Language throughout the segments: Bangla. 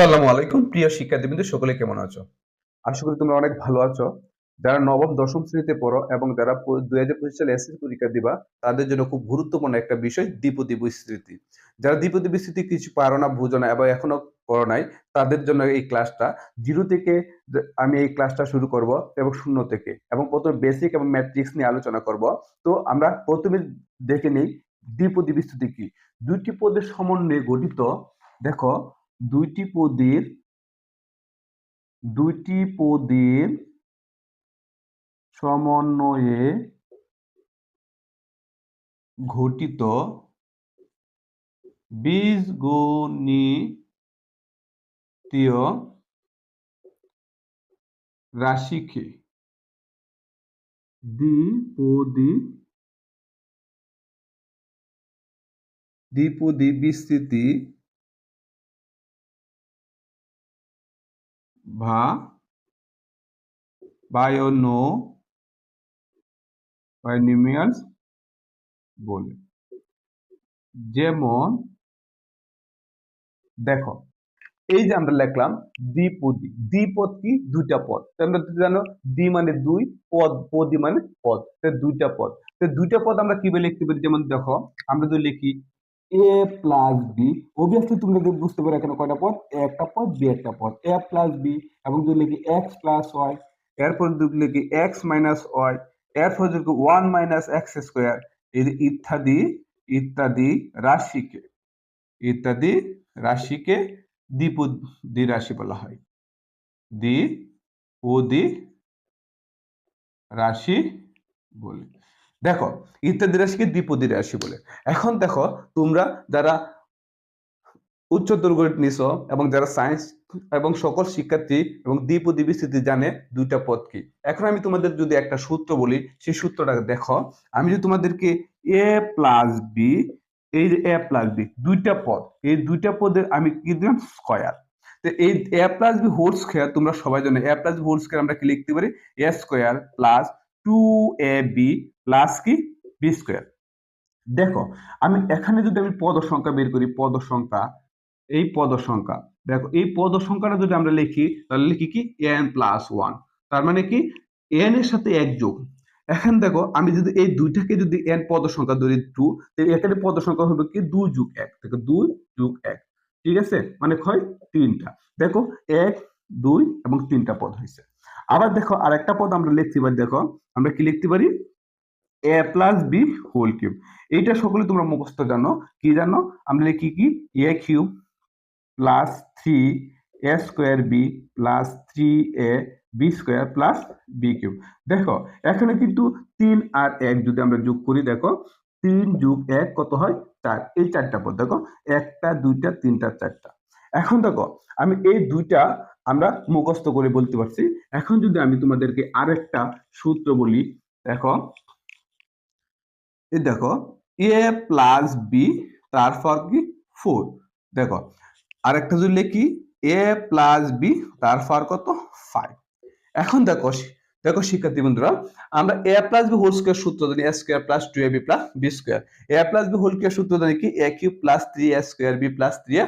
আসসালামু আলাইকুম, প্রিয় শিক্ষার্থীবৃন্দ, সকলে কেমন আছো? আশা করি তোমরা অনেক ভালো আছো। যারা নবম, দশম শ্রেণীতে পড়ো এবং যারা দুই হাজার পঁচিশ সালে এসএসসি পরীক্ষা দিবা, তাদের জন্য খুব গুরুত্বপূর্ণ একটা বিষয় দ্বিপদী বিস্তৃতি। যারা দ্বিপদী বিস্তৃতি কিছু পারো না, বুঝো না, এবং এখনও করো নাই, তাদের জন্য এই ক্লাসটা জিরো থেকে আমি এই ক্লাসটা শুরু করব এবং শূন্য থেকে। এবং প্রথমে বেসিক এবং ম্যাট্রিক্স নিয়ে আলোচনা করব। তো আমরা প্রথমে দেখে নিই দ্বিপদী বিস্তৃতি কি? দুইটি পদের সমন্বয়ে গঠিত, দেখো দুইটি পদের দুইটি পদের সমন্বয়ে ঘটিত বীজগণিতীয় রাশিকে দ্বিপদী দ্বিপদী বিস্তৃতি বা বায়োনো বাইনোমিয়ালস বলে। যেমন দেখো, এই যে আমরা লিখলাম দ্বিপদী, দ্বিপদ কি? দুইটা পদ। তোমরা জানো, দ্বি মানে দুই, পদ, পদী মানে পদ। দুইটা পদ। দুইটা পদ আমরা কীভাবে লিখতে পারি? যেমন দেখো, আমরা যদি লিখি এ প্লাস বি অবভিয়াসলি যদি বুঝতে পারো এখানে কয়টা পদ? একটা পদ বি একটা পদ। এ প্লাস বি এবং যদি লিখি এক্স প্লাস ওয়াই এরপর যদি লিখি এক্স মাইনাস ওয়াই এরপর যদি ওয়ান মাইনাস এক্স স্কোয়ার ইত্যাদি ইত্যাদি রাশিকে ইত্যাদি রাশিকে দ্বিপদী রাশি বলা হয়। দ্বিপদী রাশি বলে। দেখো, ইত্যাদি রাশিকে দ্বিপদী রাশি বলে। এখন দেখো, তোমরা যারা উচ্চতর গণিত নিছো এবং যারা সায়েন্স এবং সকল শিক্ষার্থী এবং দ্বিপদী বিস্তৃতি জানে, দুইটা পদ কি? এখন আমি তোমাদের যদি একটা সূত্র বলি, সেই সূত্রটা দেখো। আমি যদি তোমাদেরকে এ প্লাস বি এই যে এ প্লাস বি দুইটা পদ, এই দুইটা পদের আমি কি দিলাম? স্কয়ার তো এই A plus B whole square তোমরা সবাই জানো A plus B whole square আমরা কি লিখতে পারি? A square plus two A B plus কি? বি স্কয়ার দেখো, আমি এখানে যদি আমি পদ সংখ্যা বের করি, পদ সংখ্যা, এই পদ সংখ্যা, দেখো, এই পদ সংখ্যাটা যদি আমরা লিখি, তাহলে লিখি কি? এন প্লাস ওয়ান তার মানে কি? এন এর সাথে এক যোগ। এখন দেখো, আমি যদি এই দুইটাকে যদি এন পদ সংখ্যা ধরি টু এখানে পদ সংখ্যা হবে কি? দুই যুগ এক। দেখো, দুই যুগ এক। ঠিক আছে? মানে হয়? তিনটা। দেখো, এক, দুই এবং তিনটা পদ হয়েছে। আবার দেখো আরেকটা পদ আমরা লিখতে পারি, দেখো, আমরা কি লিখতে পারি? A plus B whole cube এইটা সকলে তোমরা মুখস্থ জানো। কি জানো? আমরা লিখি কি? A cube plus three A square B plus three A B square plus B cube দেখো, এখানে কিন্তু তিন আর এক যদি আমরা যোগ করি, দেখো, তিন যোগ এক কত হয়? চার। এই চারটা পদ, দেখো, একটা, দুইটা, তিনটা, চারটা। এখন দেখো, আমি এই দুইটা আমরা মুখস্থ করে বলতে পারছি। এখন যদি আমি তোমাদেরকে আরেকটা সূত্র বলি, দেখো। এই দেখো এ প্লাস বি তারপর কি? ফোর দেখো, আরেকটা যদি লিখি এ প্লাস বি তারপর কত? ফাইভ এখন দেখো দেখো শিক্ষার্থী বন্ধুরা, আমরা A plus B whole square সূত্র জানি A square plus two A B plus B square A plus B whole square সূত্র জানি কি? A cube plus three A square B plus three A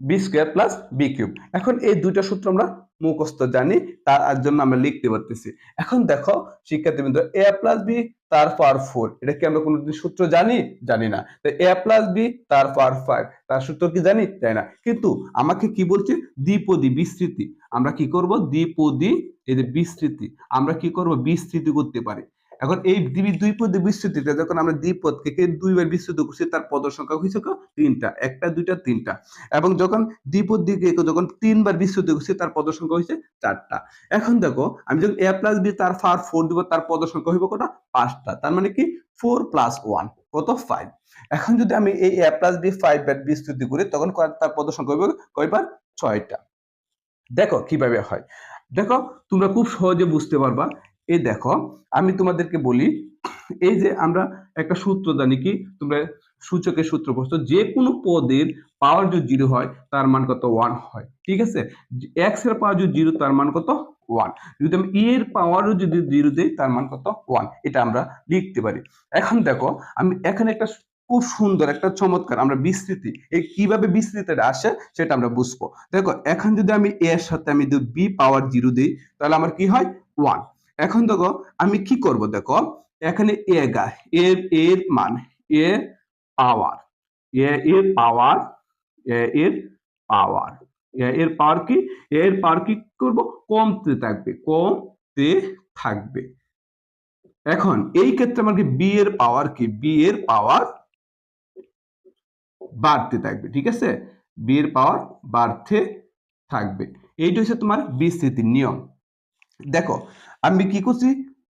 B square plus B cube এখন এই দুইটা সূত্র আমরা মুখস্থ জানি, তার জন্য আমরা লিখতে পারতেছি। এখন দেখো শিক্ষার্থী বিন্দু এ প্লাস বি তার পাওয়ার ফোর এটা কি আমরা কোনো সূত্র জানি? জানি না। তো এ প্লাস বি তার পাওয়ার ফাইভ তার সূত্র কি জানি? জানি না। কিন্তু আমাকে কি বলছে? দ্বিপদী বিস্তৃতি। আমরা কি করব? দ্বিপদী, এই যে বিস্তৃতি। আমরা কি করব? বিস্তৃতি করতে পারি। এখন এই দ্বি- দুই পদে বিস্তৃতিতে যখন আমরা দ্বিপদকে কে দুইবার বিস্তৃত করছি, তার পদ সংখ্যা হয়েছে? তিনটা, একটা, দুইটা, তিনটা। এবং যখন দ্বিপদ দিকে যখন তিনবার বিস্তৃত করছি, তার পদ সংখ্যা হয়েছে চারটা। এখন দেখো, আমি যখন এ প্লাস বি তার ফার ফোর দিব, তার পদ সংখ্যা হইব কটা? পাঁচটা। তার মানে কি? ফোর প্লাস ওয়ান কত? ফাইভ এখন যদি আমি এই এ প্লাস বি ফাইভ বার বিস্তৃতি করি, তখন তার পদ সংখ্যা হইব কয়বার? ছয়টা। দেখো কীভাবে হয়। দেখো, তোমরা খুব সহজে বুঝতে পারবা এই দেখো, আমি তোমাদেরকে বলি, এই যে আমরা একটা সূত্র জানি কি, তোমরা সূচকের সূত্র পড়ছো, যে কোনো পদের পাওয়ার যদি জিরো হয়, তার মান কত ওয়ান হয়, ঠিক আছে? এক্সের পাওয়ার যদি জিরো তার মান কত ওয়ান যদি আমি ই এর পাওয়ারও যদি জিরো দেই, তার মান কত ওয়ান এটা আমরা লিখতে পারি। এখন দেখো, আমি এখানে একটা খুব সুন্দর, একটা চমৎকার, আমরা বিস্তৃতি, এই কীভাবে বিস্তৃতিটা আসে, সেটা আমরা বুঝব। দেখো, এখন যদি আমি এর সাথে আমি যদি বি পাওয়ার জিরো দিই, তাহলে আমার কি হয়? ওয়ান এখন দেখো, আমি কি করব দেখো, এখানে এ গা এর এর মান, এ পাওয়ার, এ, এর পাওয়ার, এ, এর পাওয়ার এর পাওয়ার কি এর পাওয়ার কি করব? কমতে থাকবে কমতে থাকবে। এখন এই ক্ষেত্রে আমার কি বি এর পাওয়ার কি? বি এর পাওয়ার বাড়তে থাকবে, ঠিক আছে? বি এর পাওয়ার বাড়তে থাকবে। এইটা হচ্ছে তোমার বিস্তৃতির নিয়ম। দেখো আমি কি করছি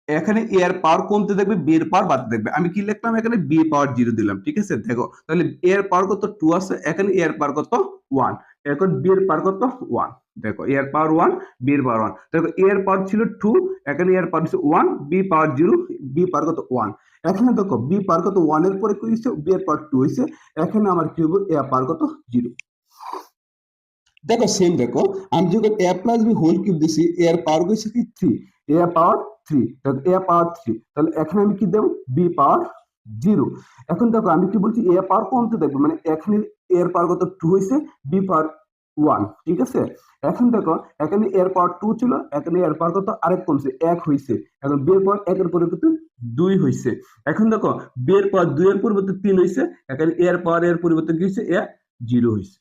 এখানে এ এর পাওয়ার কমতে দেখবে বি এর পাওয়ার বাড়তে দেখবে আমি কি লিখলাম এখানে বি পাওয়ার জিরো দিলাম ঠিক আছে দেখো তাহলে এ এর পাওয়ার কত টু আছে এখানে এ এর পাওয়ার কত ওয়ান এখন বি এর পাওয়ার কত ওয়ান দেখো এর পাওয়ার ওয়ান বি এর পাওয়ার ওয়ান দেখো এর পাওয়ার ছিল টু এখানে এর power one B power zero B power কত ওয়ান এখানে দেখো বি পাওয়ার কত ওয়ানের পরে কি হয়েছে বি এর পাওয়ার টু হয়েছে এখানে আমার কি হবে এ পাওয়ার কত জিরো দেখো সেম দেখো, আমি যখন A plus B whole cube দিছি এ এর পাওয়ার হয়েছে কি three A power three A power three তাহলে এখানে আমি কি দেবো? বি পাওয়ার জিরো এখন দেখো আমি কি বলছি এ পাওয়ার কমতে দেখব মানে এখানে এর পাওয়ার কত? টু হয়েছে বি পাওয়ার ওয়ান ঠিক আছে? এখন দেখো, এখানে এর পাওয়ার টু ছিল, এখানে এর পাওয়ার কত? আরেক কমছে, এক হয়েছে এখন বি এর পাওয়ার একের পরিবর্তে দুই হয়েছে এখন দেখো বি এর পাওয়ার দুই এর পরিবর্তে তিন হয়েছে এখানে এর পাওয়ার এর পরিবর্তে কি হয়েছে এ জিরো হয়েছে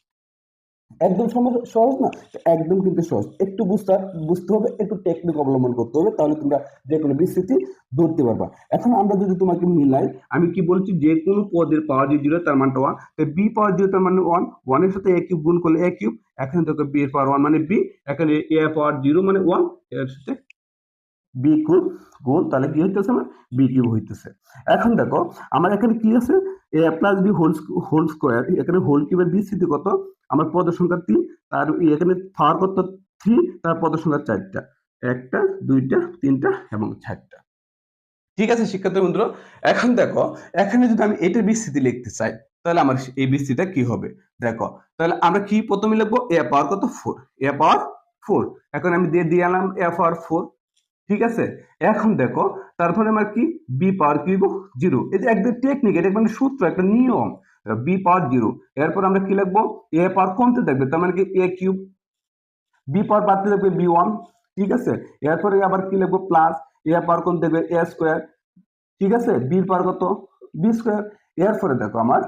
একদম সহজ না? একদম কিন্তু সহজ। একটু বুঝতে বুঝতে হবে, একটু টেকনিক অবলম্বন করতে হবে, তাহলে তোমরা যে কোনো বিস্তৃতি ধরতে পারবা। এখন আমরা যদি তোমাকে মিলাই, আমি কি বলছি? যে কোনো পদের পাওয়ার যে জিরো তার মানটা ওয়ান তো বি পাওয়ার জিরো তার মানে ওয়ান ওয়ানের সাথে এ কিউব গুণ করলে এ কিউব এখানে দেখো বি এর পাওয়ার ওয়ান মানে বি এখানে এ পাওয়ার জিরো মানে ওয়ানের সাথে বি কিউব গুণ, তাহলে কি হইতেছে আমার বি কিউব হইতেছে। এখন দেখো, আমার এখানে কি আছে? A plus B whole whole square এখানে হোল কিউবের বিস্তৃতি কত? আমার পদের সংখ্যা তিন, তার এখানে পাওয়ার কত থ্রি তার পদের সংখ্যা চারটা। একটা, দুইটা, তিনটা এবং চারটা। ঠিক আছে শিক্ষার্থী বন্ধুরা, এখন দেখো, এখানে যদি আমি এটার বিস্তৃতি লিখতে চাই, তাহলে আমার এই বিস্তৃতিটা কি হবে? দেখো, তাহলে আমরা কি প্রথমে লিখব? এ পাওয়ার কত? ফোর এ পাওয়ার ফোর এখন আমি দিয়ে দিয়ে আনলাম এ পাওয়ার ফোর ঠিক আছে? এখন দেখো, তারপরে আমার কি? বি পাওয়ার কি জিরো যে একদম টেকনিক এটা মানে সূত্র, একটা নিয়ম। বি পাওয়ার জিরো এরপর আমরা কি লিখব? এ পাওয়ার কমতে থাকবে, তার মানে কি? এ কিউব বি পাওয়ার বাড়তে থাকবে বি ওয়ান ঠিক আছে? এরপরে আবার কি লিখব? প্লাস এ পাওয়ার কমতে থাকবে এ স্কোয়ার ঠিক আছে? বি পাওয়ার কত? বি স্কোয়ার এরপরে দেখো আমার,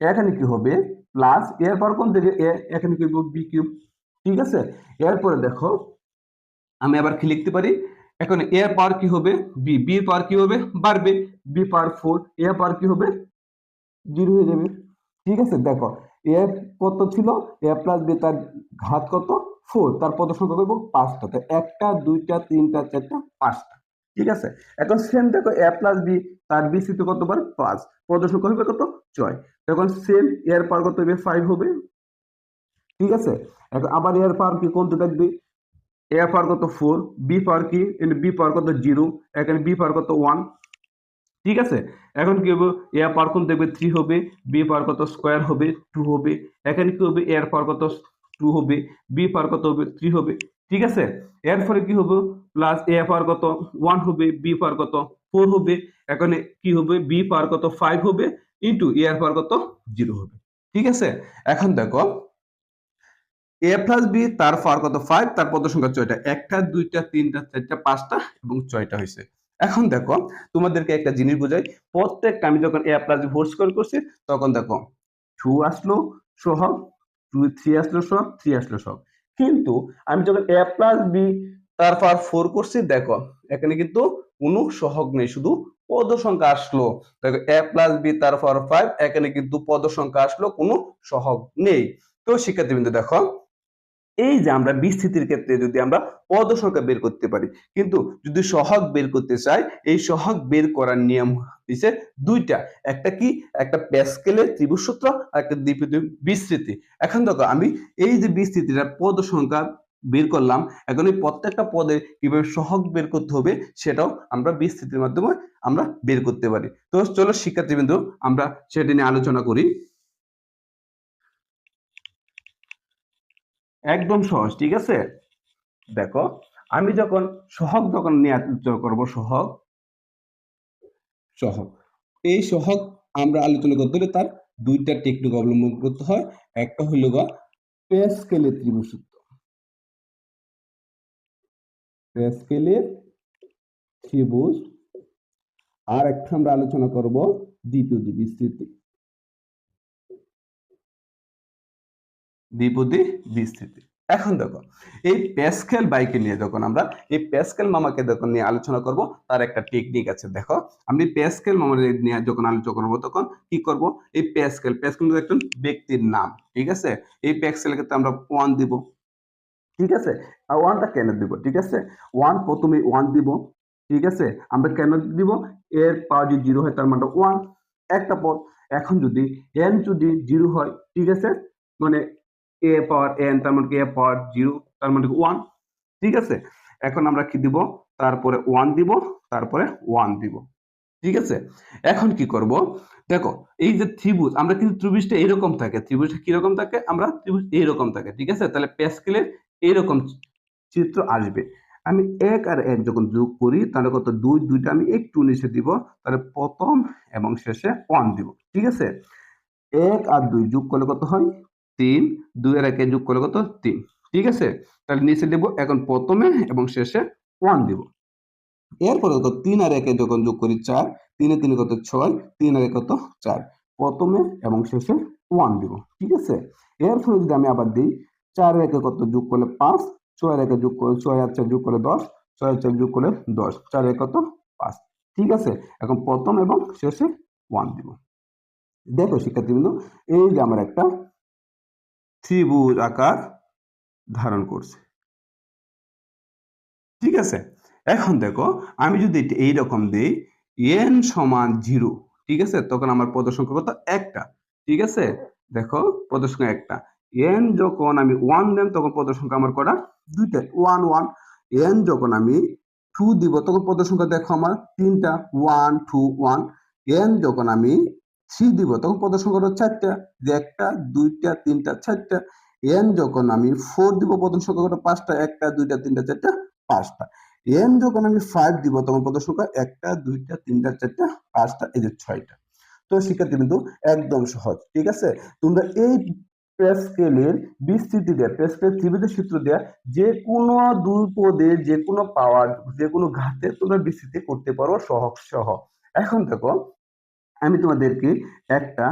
এখানে কি হবে? প্লাস এর পাওয়ার কোন থেকে এ এখানে কি বি কিউব ঠিক আছে? এরপরে দেখো, আমি আবার কি লিখতে পারি? এখন এ পাওয়ার কি হবে? বি বি পাওয়ার কি হবে? বাড়বে। বি পাওয়ার ফোর এ পাওয়ার কি হবে? জিরো হয়ে যাবে। ঠিক আছে? দেখো এ কত ছিল? এ প্লাস বি তার ঘাত কত? ফোর তার পদ সংখ্যা করব পাঁচটা। তো একটা, দুইটা, তিনটা, চারটা, পাঁচটা। ঠিক আছে? এখন সেম দেখো এ প্লাস বি তার বিস্তৃত কত বার? পাঁচ। পদ সংখ্যা হবে কত? ছয়। তখন সেম এর পাওয়ার কত হবে? ফাইভ হবে। ঠিক আছে? এখন আবার এর পাওয়ার কি? কমতে থাকবে? এ পাওয়ার কত ফোর বি পাওয়ার কি? বি পাওয়ার কত জিরো এখানে বি পাওয়ার কত ওয়ান ঠিক আছে? এখন কি হবে? এ পাওয়ার কোন দেখবে থ্রি হবে বি পাওয়ার কত স্কোয়ার হবে টু হবে। এখানে কি হবে? এর পাওয়ার কত টু হবে বি পাওয়ার কত হবে থ্রি হবে। ঠিক আছে? এরপরে কি হবে? প্লাস এ পাওয়ার কত ওয়ান হবে বি পাওয়ার কত ফোর হবে। এখানে কি হবে? বি পাওয়ার কত ফাইভ হবে ইন্টু এ এর পাওয়ার কত জিরো হবে। ঠিক আছে? এখন দেখো এ প্লাস বি তার পাওয়ার কত ফাইভ তার পদ সংখ্যা ছয়টা। একটা, দুইটা, তিনটা, চারটা, পাঁচটা এবং ছয়টা হয়েছে এখন দেখো, তোমাদেরকে একটা জিনিস বোঝাই। প্রত্যেকটা আমি যখন এ প্লাস হোল স্কোয়ার করছি, তখন দেখো টু আসলো সহগ টু থ্রি আসলো সহগ থ্রি আসলো সহগ কিন্তু আমি যখন এ প্লাস বি তারপর ফোর করছি, দেখো, এখানে কিন্তু কোনো সহগ নেই, শুধু পদ সংখ্যা আসলো। দেখো এ প্লাস বি তারপর ফাইভ এখানে কিন্তু পদ সংখ্যা আসলো, কোনো সহগ নেই। তো শিক্ষার্থীবৃন্দ, দেখো এই যে আমরা বিস্তৃতির ক্ষেত্রে যদি আমরা পদ সংখ্যা বের করতে পারি, কিন্তু যদি সহগ বের করতে চাই, এই সহগ বের করার নিয়ম হচ্ছে দুইটা, একটা কি? একটা প্যাসকেলের ত্রিভুজ সূত্র আর একটা বিস্তৃতি। এখন দেখো, আমি এই যে বিস্তৃতিটা পদ সংখ্যা বের করলাম, এখন এই প্রত্যেকটা পদে কীভাবে সহগ বের করতে হবে সেটাও আমরা বিস্তৃতির মাধ্যমে আমরা বের করতে পারি। তো চলো শিক্ষার্থীবৃন্দ, আমরা সেটা নিয়ে আলোচনা করি। একদম সহজ, ঠিক আছে? দেখো, আমি যখন সহগ যখন নিয়ে করব, সহগ সহগ, এই সহগ আমরা আলোচনা করতে হলে তার দুইটা টেকনিক অবলম্বন করতে হয়। একটা হইল গা, প্যাসকেলের ত্রিভুজ সূত্র ত্রিভুজ, আর একটা আমরা আলোচনা করব দ্বিপদী বিস্তৃতি দ্বিপদী বিস্তৃতি। এখন দেখো, এই প্যাসকেল বাইকে নিয়ে যখন আমরা, এই প্যাসকেল মামাকে যখন নিয়ে আলোচনা করব, তার একটা টেকনিক আছে। দেখো, আমি প্যাসকেল মামা নিয়ে যখন আলোচনা করব, তখন কি করব? এই প্যাসকেল প্যাসকেল একজন ব্যক্তির নাম, ঠিক আছে? এই প্যাসকেল ক্ষেত্রে আমরা ওয়ান দিব, ঠিক আছে? আর ওয়ানটা কেন দিব, ঠিক আছে? ওয়ান প্রথমে ওয়ান দিব, ঠিক আছে? আমরা কেন দিব? এর পাওয়ার যদি জিরো হয়, তার মানটা ওয়ান একটা পদ। এখন যদি এন যদি জিরো হয়, ঠিক আছে? মানে এ পাওয়ার এন তার মানে কি? এ পাওয়ার জিরো তার মানে ওয়ান ঠিক আছে? এখন আমরা কি দিব? তারপরে ওয়ান দিব, তারপরে ওয়ান দিব। ঠিক আছে? এখন কি করব? দেখো, এই যে ত্রিভুজ, আমরা কিন্তু ত্রিভুজটা এরকম থাকে। ত্রিভুজটা কীরকম থাকে? আমরা ত্রিভুজ এইরকম থাকে। ঠিক আছে? তাহলে প্যাসকেলের এইরকম চিত্র আসবে। আমি এক আর এক যখন যোগ করি, তাহলে কত? দুই, দুইটা আমি একটু নিচে দিব। তাহলে প্রথম এবং শেষে ওয়ান দিব। ঠিক আছে? এক আর দুই যোগ করলে কত হয়? তিন, দুই আর একে যোগ করলে কত? তিন। ঠিক আছে? তাহলে নিচে দেব, এখন প্রথমে এবং শেষে ওয়ান দিব। এরপরে কত তিন আর একে যখন যোগ করি চার, তিনে তিনে কত? ছয়, তিন আর কত? চার। প্রথমে এবং শেষে ওয়ান দিব। ঠিক আছে? এরপরে যদি আমি আবার দিই, চার একে কত যোগ করলে পাঁচ, ছয় একে যোগ করে ছয় আর চার যোগ করে দশ, ছয় চার যোগ করলে দশ, চার একে কত? পাঁচ। ঠিক আছে? এখন প্রথম এবং শেষে ওয়ান দিব। দেখো, শিক্ষার্থীবৃন্দ, এই যে আমার একটা ত্রিভুজ আকার ধারণ করছে। ঠিক আছে? এখন দেখো, আমি যদি এটা এইরকম দিই এন সমান জিরো, ঠিক আছে? তখন আমার পদ সংখ্যা কত? একটা, ঠিক আছে? দেখো পদ সংখ্যা একটা। এন যখন আমি ওয়ান দেন তখন পদ সংখ্যা আমার কটা? দুইটা। ওয়ান ওয়ান এন যখন আমি টু দিব, তখন পদ সংখ্যা দেখো আমার তিনটা। ওয়ান টু ওয়ান এন যখন আমি থ্রি দিব, তখন পদ সংখ্যা চারটা, যে একটা, দুইটা, তিনটা, চারটা। এন যখন আমি ফোর দিব প্রথম সংখ্যা পাঁচটা, একটা, দুইটা, তিনটা, চারটা, পাঁচটা। এন যখন আমি ফাইভ দিব, তখন কত সংখ্যা একটা, দুইটা, তিনটা, চারটা, পাঁচটা, এই যে ছয়টা। তো শিক্ষার্থী কিন্তু একদম সহজ, ঠিক আছে? তোমরা এই প্যাসকেলের বিস্তৃতি দেয়া সূত্র দেয়া, যে কোনো দুই পদে, যে কোনো পাওয়ার যে কোনো ঘাতে তোমরা বিস্তৃতি করতে পারো সহজ সহ। এখন দেখো আমি তোমাদেরকে একটা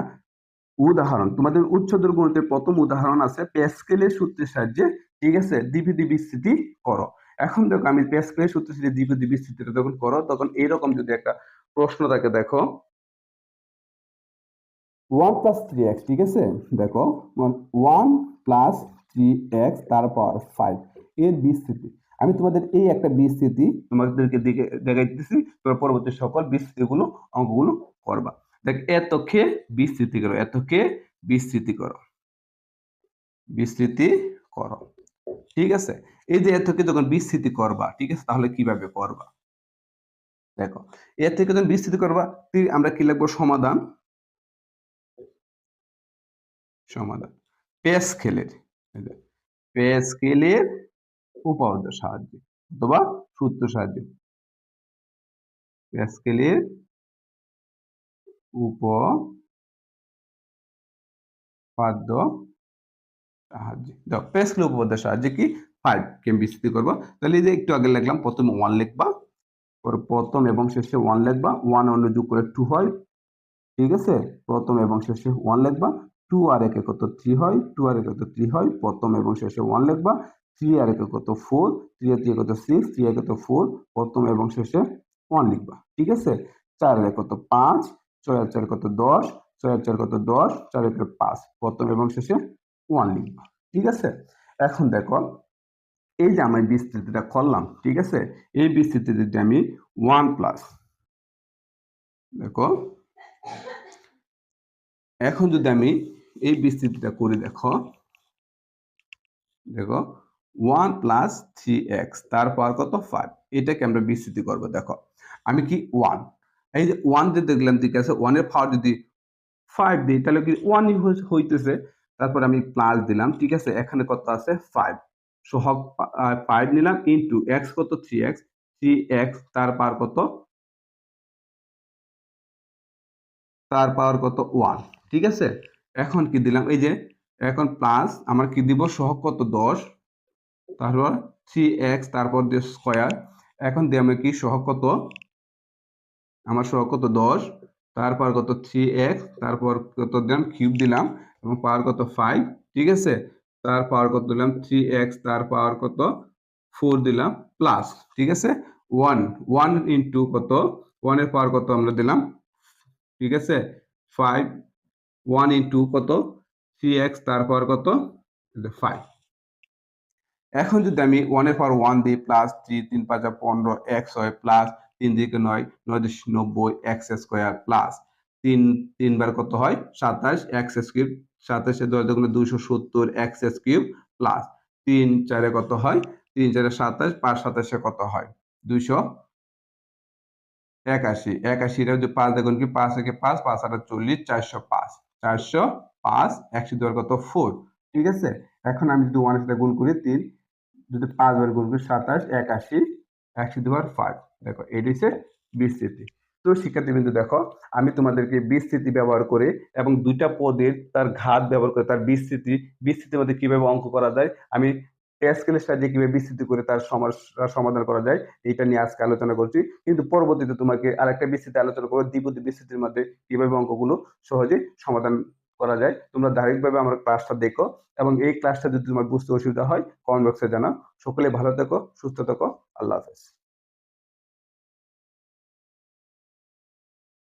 উদাহরণ, তোমাদের উচ্চতর গণিতের প্রথম উদাহরণ আছে, প্যাসকেলের সূত্রের সাহায্যে, ঠিক আছে? দ্বিবিধি বিস্তৃতি করো। এখন দেখো, আমি প্যাসকেলের সূত্রের সাহায্যে দ্বিবিধি বিস্তৃতিটা যখন করো, তখন এইরকম যদি একটা প্রশ্ন থাকে, দেখো। ওয়ান প্লাস থ্রি এক্স, ঠিক আছে? দেখো, ওয়ান প্লাস থ্রি এক্স তার পাওয়ার ফাইভ, এর বিস্তৃতি। আমি তোমাদের এই একটা বিস্তৃতি তোমাদেরকে দিকে দেখাই দিতেছি তোমরা পরবর্তী সকল বিস্তৃতিগুলো অঙ্কগুলো করবা। দেখ, এতকে বিস্তৃতি করো, এতকে বিস্তৃতি করো। বিস্তৃতি করো। ঠিক আছে? এই যে এতকে যখন বিস্তৃতি করবা, ঠিক আছে? তাহলে কীভাবে করবা? দেখো এর থেকে যখন বিস্তৃতি করবা আমরা কি লিখব? সমাধান। সমাধান। প্যাসকেলের প্যাসকেলের উপপাদ্য সাহায্যে অথবা সূত্র সাহায্যে। প্যাসকেলের উপপাদ্য সাহায্যে। দেখো প্যাসকেল উপপাদ্যের সাহায্যে কি? ফাইভ কে বিস্তৃতি করব? তাহলে যে একটু আগে লিখলাম, প্রথমে ওয়ান লিখবা পরে প্রথম এবং শেষে ওয়ান লিখবা ওয়ান অন্য যোগ করে টু হয়, ঠিক আছে? প্রথম এবং শেষে ওয়ান লিখবা টু আর একে কত থ্রি হয় টু আর একে কত থ্রি হয়, প্রথম এবং শেষে ওয়ান লিখবা থ্রি আর একে কত ফোর থ্রি আর থ্রি কত সিক্স থ্রি আর কত ফোর প্রথম এবং শেষে ওয়ান লিখবা, ঠিক আছে? চার এর কত পাঁচ আর চার কত দশ? আর চার কত দশ? চার একে পাঁচ। প্রথম এবং শেষে ওয়ান লিখবা। ঠিক আছে? এখন দেখো, এই যে আমি বিস্তৃতিটা করলাম, ঠিক আছে? এই বিস্তৃতিতে আমি ওয়ান প্লাস দেখো, এখন যদি আমি এই বিস্তৃতিটা করি, দেখো দেখো ওয়ান প্লাস থ্রি এক্স তার পাওয়ার কত? ফাইভ এটাকে আমরা বিস্তৃতি করব, দেখো। আমি কি? ওয়ান এই যে ওয়ান যে দেখলাম, ঠিক আছে? ওয়ানের পাওয়ার যদি ফাইভ দিই, তাহলে কি ওয়ানই হইতেছে। তারপর আমি প্লাস দিলাম, ঠিক আছে? এখানে কত আছে? ফাইভ সহগ ফাইভ নিলাম ইন্টু এক্স কত? থ্রি এক্স থ্রি এক্স তার পার কত? তার পাওয়ার কত? ওয়ান ঠিক আছে? এখন কি দিলাম? এই যে এখন প্লাস আমার কি দিব? সহগ কত? দশ। তারপর থ্রি এক্স তারপর দিয়ে স্কোয়ার এখন দিয়ে আমি কি? সহগ কত? আমার সহগ কত? দশ। তারপর কত? থ্রি এক্স তারপর কত দিলাম? কিউব দিলাম এবং পাওয়ার কত? ফাইভ ঠিক আছে? তার পাওয়ার কত দিলাম? থ্রি এক্স তার পাওয়ার কত? ফোর দিলাম প্লাস ঠিক আছে? ওয়ান ওয়ান ইন্টু কত? ওয়ানের পাওয়ার কত আমরা দিলাম? ঠিক আছে? ফাইভ ওয়ান ইন্টু কত? থ্রি এক্স তার পাওয়ার কত? ফাইভ এখন যদি আমি ওয়ানের পাওয়ার ওয়ান দিই প্লাস থ্রি তিন পাঁচা পনেরো এক্স হয় প্লাস তিন দিকে নয় নয় দশ নব্বই এক্স স্কোয়ার প্লাস। তিন, তিনবার কত হয়? সাতাশ এক্স কিউব। সাতাশে দশ দুগুণে দুশো সত্তর এক্স কিউব প্লাস। তিন চারে কত হয়? তিন চারে সাতাশ, পাঁচ সাতাশে কত হয়? দুইশো একাশি। একাশি এটা যদি পাঁচ দেখুন কি? পাঁচ থেকে পাঁচ পাঁচ আটা চল্লিশ, চারশো পাঁচ। চারশো পাঁচ, একশো দুয়ার কত? ফোর। ঠিক আছে? এখন আমি যদি ওয়ানের সাথে গুণ করি, তিন। যদি পাঁচ বার গুণ করি, সাতাশ, একাশি একশো দুবার ফাইভ দেখো এটি হচ্ছে বিস্তৃতি। তো শিক্ষার্থীবৃন্দ, দেখো, আমি তোমাদেরকে বিস্তৃতি ব্যবহার করে এবং দুইটা পদের তার ঘাত ব্যবহার করে, তার বিস্তৃতি, বিস্তৃতির মধ্যে কীভাবে অঙ্ক করা যায়, আমি স্কেলের সাহায্যে কীভাবে বিস্তৃতি করে তার সমস্যার সমাধান করা যায়, এইটা নিয়ে আজকে আলোচনা করছি। কিন্তু পরবর্তীতে তোমাকে আরেকটা বিস্তৃতি আলোচনা করব দ্বিপদী বিস্তৃতির মধ্যে কীভাবে অঙ্কগুলো সহজে সমাধান করা যায়। তোমরা ডাইরেক্ট ধারাবাহিকভাবে আমার ক্লাসটা দেখো এবং এই ক্লাসটা যদি তোমার বুঝতে অসুবিধা হয় কমেন্ট বক্সে জানাও। সকলে ভালো থেকো, সুস্থ থেকো। আল্লাহ হাফেজ।